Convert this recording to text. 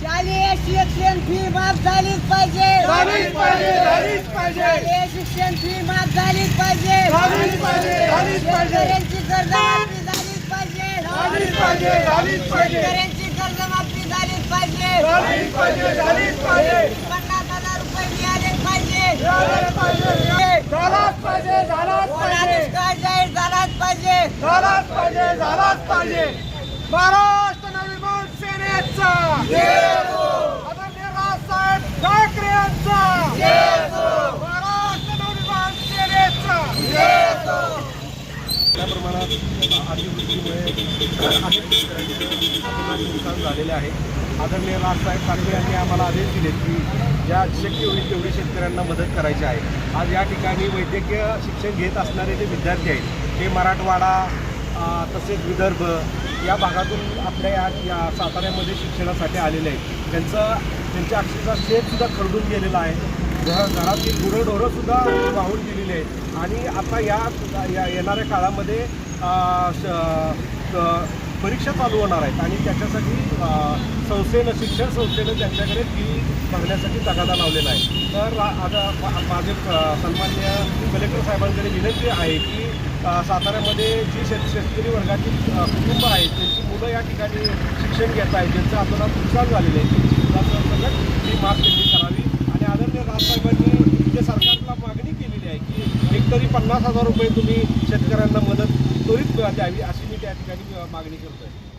शालेय शिक्षण फी माफ झालीच पाहिजे. झालीच पाहिजे झालीच पाहिजे. शालेय शिक्षण फी माफ झालीच पाहिजे. झालीच पाहिजे झालीच पाहिजे. शेतकऱ्यांची कर्जमाफी झालीच पाहिजे. झालीच पाहिजे झालीच पाहिजे. शेतकऱ्यांची कर्जमाफी झालीच पाहिजे. झालीच पाहिजे झालीच पाहिजे. पन्नास हजार रुपये मिळालेच पाहिजे. झालाच पाहिजे. झालाच पाहिजे झालाच पाहिजे. दुष्काळ जाहीर झालाच पाहिजे. झालाच पाहिजे झालाच पाहिजे. महाराष्ट्र नवनिर्माण यांचा. आदरणीय राजसाहेब ठाकरे यांचा. महाराष्ट्र नवनिर्माण सेनेचा. त्या प्रमाणात अतिवृष्टीमुळे अनेक शेतकऱ्यांचे नुकसान झालेले आहे. आदरणीय राजसाहेब ठाकरे यांनी आम्हाला आदेश दिले की ज्या शक्य होईल तेवढी शेतकऱ्यांना मदत करायची आहे. आज या ठिकाणी वैद्यकीय शिक्षण घेत असणारे जे विद्यार्थी आहेत हे मराठवाडा तसेच विदर्भ या भागातून आपल्या या या साताऱ्यामध्ये शिक्षणासाठी आलेले आहेत. त्यांचं त्यांच्या अक्षरशः शेतसुद्धा खरडून गेलेलं आहे. घ- घरातील गुरंढोरंसुद्धा वाहून गेलेली आहेत. आणि आता या येणाऱ्या काळामध्ये श- परीक्षा चालू होणार आहेत आणि त्याच्यासाठी संस्थेनं शिक्षण संस्थेनं त्यांच्याकडे फी भरण्यासाठी तगादा लावलेला आहे. तर आता मा- माझे सन्मान्य कलेक्टर साहेबांकडे विनंती आहे की साताऱ्यामध्ये जी शेत शेतकरी वर्गाची कुटुंब आहेत त्यांची मुलं या ठिकाणी शिक्षण घेत आहेत ज्यांचं आंदोलन नुकसान झालेलं आहे त्यांची मुलाचं सगळं फी माफ केली करावी. आणि आदरणीय राजसाहेबांनी जे सरकारला मागणी केलेली आहे तरी पन्नास हजार रुपये तुम्ही शेतकऱ्यांना मदत त्वरित द्यावी अशी मी त्या ठिकाणी मागणी मागणी आहे